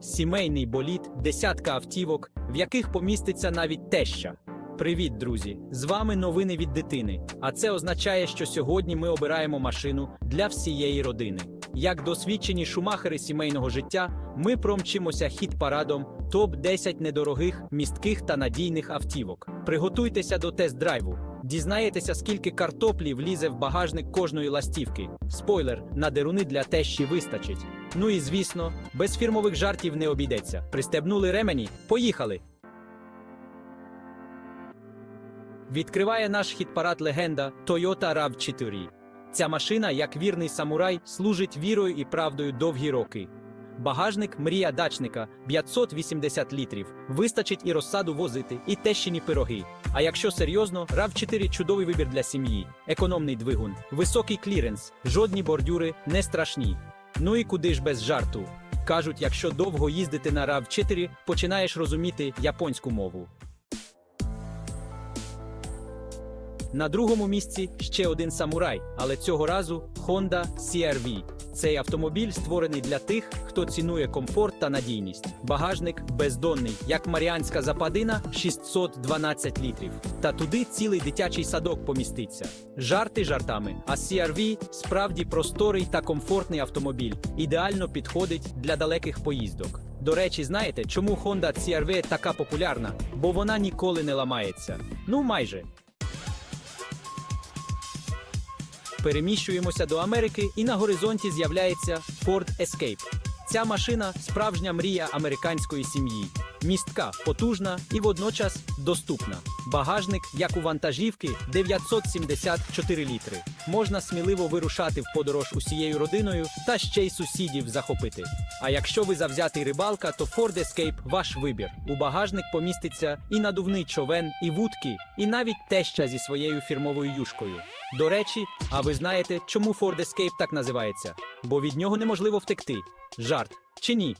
Сімейний боліт, десятка автівок, в яких поміститься навіть теща. Привіт, друзі! З вами новини від дитини. А це означає, що сьогодні ми обираємо машину для всієї родини. Як досвідчені шумахери сімейного життя, ми промчимося хіт парадом топ 10 недорогих, містких та надійних автівок. Приготуйтеся до тест-драйву. Дізнаєтеся, скільки картоплі влізе в багажник кожної ластівки. Спойлер, на деруни для тещі вистачить. Ну і звісно, без фірмових жартів не обійдеться. Пристебнули ремені, поїхали. Відкриває наш хіт-парад легенда Toyota RAV4. Ця машина, як вірний самурай, служить вірою і правдою довгі роки. Багажник мрія дачника 580 літрів. Вистачить і розсаду возити, і тещині пироги. А якщо серйозно, RAV4 чудовий вибір для сім'ї, економний двигун, високий кліренс, жодні бордюри не страшні. Ну і куди ж без жарту? Кажуть, якщо довго їздити на RAV4, починаєш розуміти японську мову. На другому місці ще один самурай, але цього разу Honda CR-V. Цей автомобіль створений для тих, хто цінує комфорт та надійність. Багажник бездонний, як Маріанська западина 612 літрів. Та туди цілий дитячий садок поміститься. Жарти жартами. А CR-V справді просторий та комфортний автомобіль. Ідеально підходить для далеких поїздок. До речі, знаєте, чому Honda CR-V така популярна? Бо вона ніколи не ламається. Ну майже. Переміщуємося до Америки, і на горизонті з'являється Ford Escape. Ця машина справжня мрія американської сім'ї. Містка, потужна і водночас доступна. Багажник, як у вантажівки, 974 літри. Можна сміливо вирушати в подорож усією родиною та ще й сусідів захопити. А якщо ви завзятий рибалка, то Ford Escape – ваш вибір. У багажник поміститься і надувний човен, і вудки, і навіть теща зі своєю фірмовою юшкою. До речі, а ви знаєте, чому Ford Escape так називається? Бо від нього неможливо втекти. Жарт чи ні?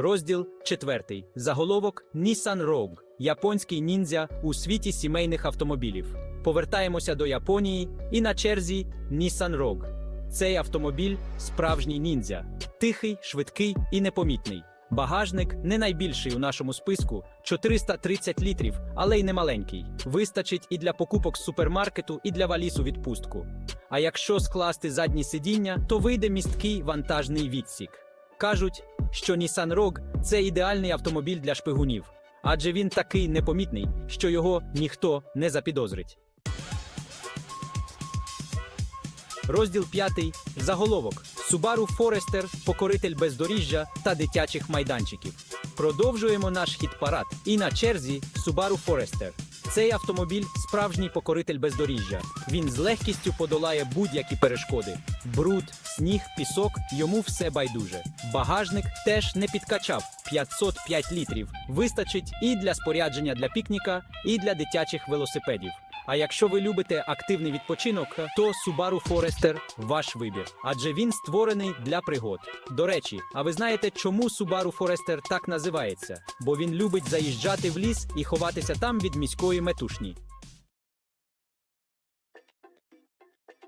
Розділ 4. Заголовок Nissan Rogue. Японський ніндзя у світі сімейних автомобілів. Повертаємося до Японії і на черзі Nissan Rogue. Цей автомобіль справжній ніндзя. Тихий, швидкий і непомітний. Багажник не найбільший у нашому списку 430 літрів, але й не маленький. Вистачить і для покупок з супермаркету, і для валіз у відпустку. А якщо скласти задні сидіння, то вийде місткий вантажний відсік. Кажуть, що Nissan Rogue – це ідеальний автомобіль для шпигунів, адже він такий непомітний, що його ніхто не запідозрить. Розділ 5. Заголовок Subaru Forester – покоритель бездоріжжя та дитячих майданчиків. Продовжуємо наш хіт-парад. І на черзі Subaru Forester. Цей автомобіль справжній покоритель бездоріжжя. Він з легкістю подолає будь-які перешкоди. Бруд, сніг, пісок йому все байдуже. Багажник теж не підкачав 505 літрів. Вистачить і для спорядження для пікніка, і для дитячих велосипедів. А якщо ви любите активний відпочинок, то Subaru Forester – ваш вибір, адже він створений для пригод. До речі, а ви знаєте, чому Subaru Forester так називається? Бо він любить заїжджати в ліс і ховатися там від міської метушні.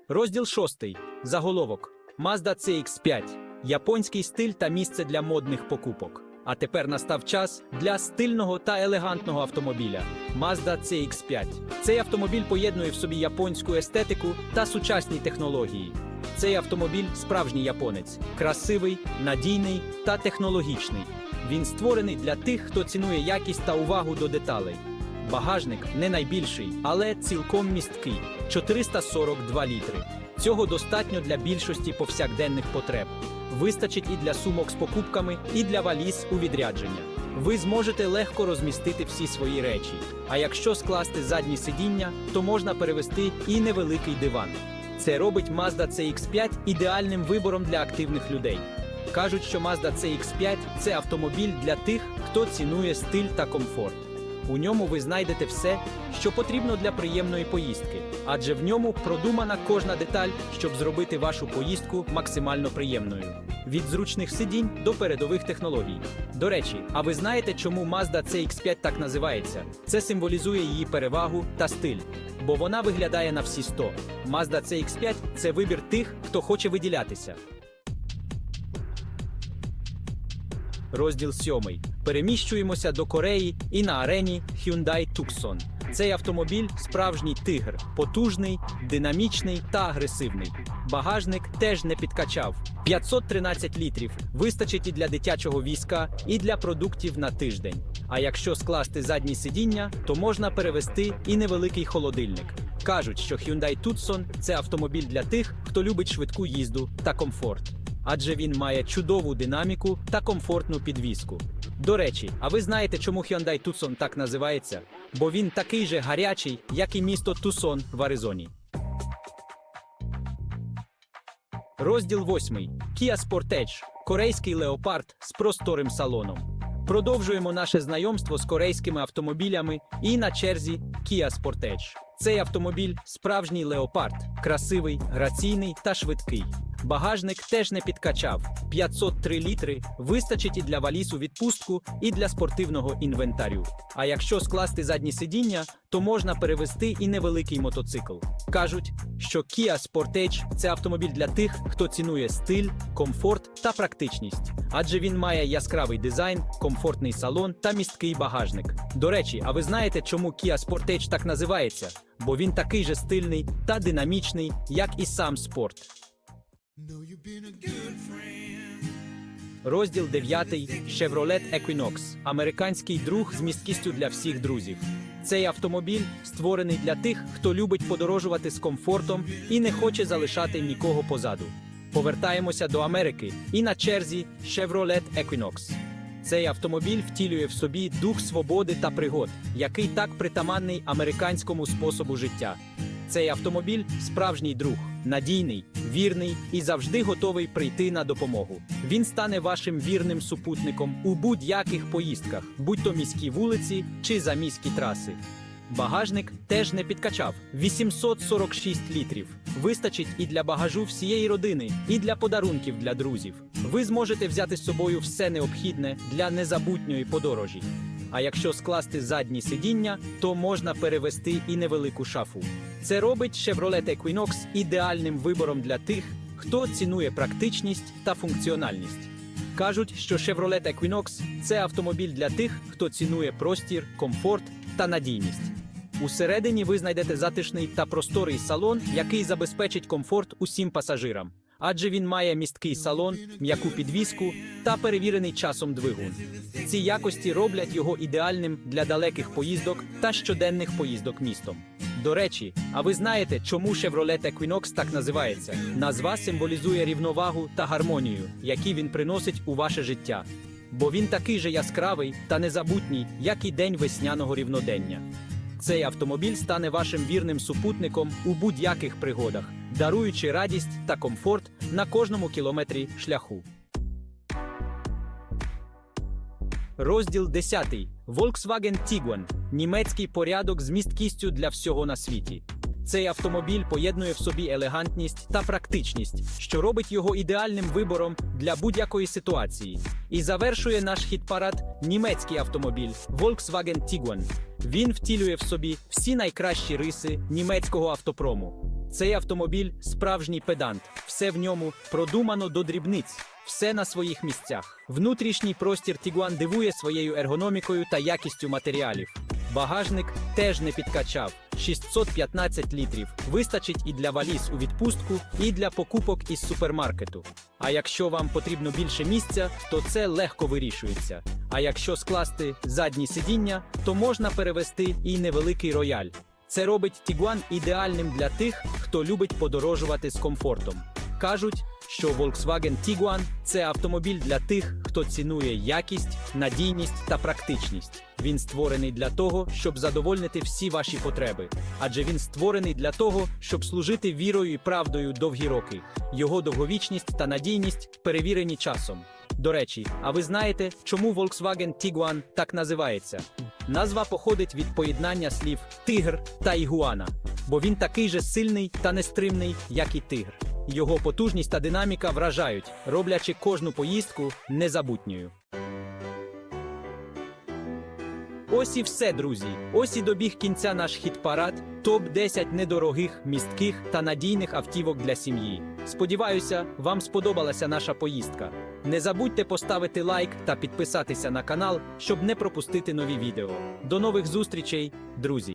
Розділ 6. Заголовок Mazda CX-5. Японський стиль та місце для модних покупок. А тепер настав час для стильного та елегантного автомобіля Mazda CX-5. Цей автомобіль поєднує в собі японську естетику та сучасні технології. Цей автомобіль справжній японець, красивий, надійний та технологічний. Він створений для тих, хто цінує якість та увагу до деталей. Багажник не найбільший, але цілком місткий 442 літри. Цього достатньо для більшості повсякденних потреб. Вистачить і для сумок з покупками, і для валіз у відрядження. Ви зможете легко розмістити всі свої речі. А якщо скласти задні сидіння, то можна перевести і невеликий диван. Це робить Mazda CX-5 ідеальним вибором для активних людей. Кажуть, що Mazda CX-5 – це автомобіль для тих, хто цінує стиль та комфорт. У ньому ви знайдете все, що потрібно для приємної поїздки, адже в ньому продумана кожна деталь, щоб зробити вашу поїздку максимально приємною. від зручних сидінь до передових технологій. До речі, а ви знаєте, чому Mazda CX5 так називається? Це символізує її перевагу та стиль, бо вона виглядає на всі 100. Mazda CX5 – це вибір тих, хто хоче виділятися. Розділ 7. Переміщуємося до Кореї і на арені Hyundai Tucson. Цей автомобіль справжній тигр, потужний, динамічний та агресивний. Багажник теж не підкачав. 513 літрів вистачить і для дитячого візка, і для продуктів на тиждень. А якщо скласти задні сидіння, то можна перевести і невеликий холодильник. Кажуть, що Hyundai Tucson – це автомобіль для тих, хто любить швидку їзду та комфорт. Адже він має чудову динаміку та комфортну підвіску. До речі, а ви знаєте, чому Hyundai Tucson так називається? Бо він такий же гарячий, як і місто Тусон в Аризоні. Розділ 8. Kia Sportage – корейський леопард з просторим салоном. Продовжуємо наше знайомство з корейськими автомобілями і на черзі Kia Sportage. Цей автомобіль справжній леопард, красивий, граційний та швидкий. Багажник теж не підкачав. 503 літри вистачить і для валіз у відпустку, і для спортивного інвентарю. А якщо скласти задні сидіння, то можна перевести і невеликий мотоцикл. Кажуть, що Kia Sportage – це автомобіль для тих, хто цінує стиль, комфорт та практичність, адже він має яскравий дизайн, комфортний салон та місткий багажник. До речі, а ви знаєте, чому Kia Sportage так називається? Бо він такий же стильний та динамічний, як і сам спорт. Розділ 9 Chevrolet Equinox – американський друг з місткістю для всіх друзів. Цей автомобіль створений для тих, хто любить подорожувати з комфортом і не хоче залишати нікого позаду. Повертаємося до Америки і на черзі Chevrolet Equinox. Цей автомобіль втілює в собі дух свободи та пригод, який так притаманний американському способу життя. Цей автомобіль справжній друг, надійний, вірний і завжди готовий прийти на допомогу. Він стане вашим вірним супутником у будь-яких поїздках, будь то міські вулиці чи заміські траси. Багажник теж не підкачав 846 літрів. Вистачить і для багажу всієї родини, і для подарунків для друзів. Ви зможете взяти з собою все необхідне для незабутньої подорожі. А якщо скласти задні сидіння, то можна перевести і невелику шафу. Це робить Chevrolet Equinox ідеальним вибором для тих, хто цінує практичність та функціональність. Кажуть, що Chevrolet Equinox – це автомобіль для тих, хто цінує простір, комфорт та надійність. Усередині ви знайдете затишний та просторий салон, який забезпечить комфорт усім пасажирам, адже він має місткий салон, м'яку підвіску та перевірений часом двигун. Ці якості роблять його ідеальним для далеких поїздок та щоденних поїздок містом. До речі, а ви знаєте, чому Chevrolet Equinox так називається? Назва символізує рівновагу та гармонію, які він приносить у ваше життя. Бо він такий же яскравий та незабутній, як і день весняного рівнодення. Цей автомобіль стане вашим вірним супутником у будь-яких пригодах, даруючи радість та комфорт на кожному кілометрі шляху. Розділ 10. Volkswagen Tiguan – німецький порядок з місткістю для всього на світі. Цей автомобіль поєднує в собі елегантність та практичність, що робить його ідеальним вибором для будь-якої ситуації. І завершує наш хіт-парад німецький автомобіль Volkswagen Tiguan. Він втілює в собі всі найкращі риси німецького автопрому. Цей автомобіль справжній педант, все в ньому продумано до дрібниць, все на своїх місцях. Внутрішній простір Tiguan дивує своєю ергономікою та якістю матеріалів. Багажник теж не підкачав 615 літрів. Вистачить і для валіз у відпустку, і для покупок із супермаркету. А якщо вам потрібно більше місця, то це легко вирішується. А якщо скласти задні сидіння, то можна перевести і невеликий рояль. Це робить Tiguan ідеальним для тих, хто любить подорожувати з комфортом. Кажуть, що Volkswagen Tiguan – це автомобіль для тих, хто цінує якість, надійність та практичність. Він створений для того, щоб задовольнити всі ваші потреби, адже він створений для того, щоб служити вірою і правдою довгі роки. Його довговічність та надійність перевірені часом. До речі, а ви знаєте, чому Volkswagen Tiguan так називається? Назва походить від поєднання слів тигр та ігуана, бо він такий же сильний та нестримний, як і тигр. Його потужність та динаміка вражають, роблячи кожну поїздку незабутньою. Ось і все, друзі. Ось і добіг кінця наш хіт-парад, топ-10 недорогих, містких та надійних автівок для сім'ї. Сподіваюся, вам сподобалася наша поїздка. Не забудьте поставити лайк та підписатися на канал, щоб не пропустити нові відео. До нових зустрічей, друзі!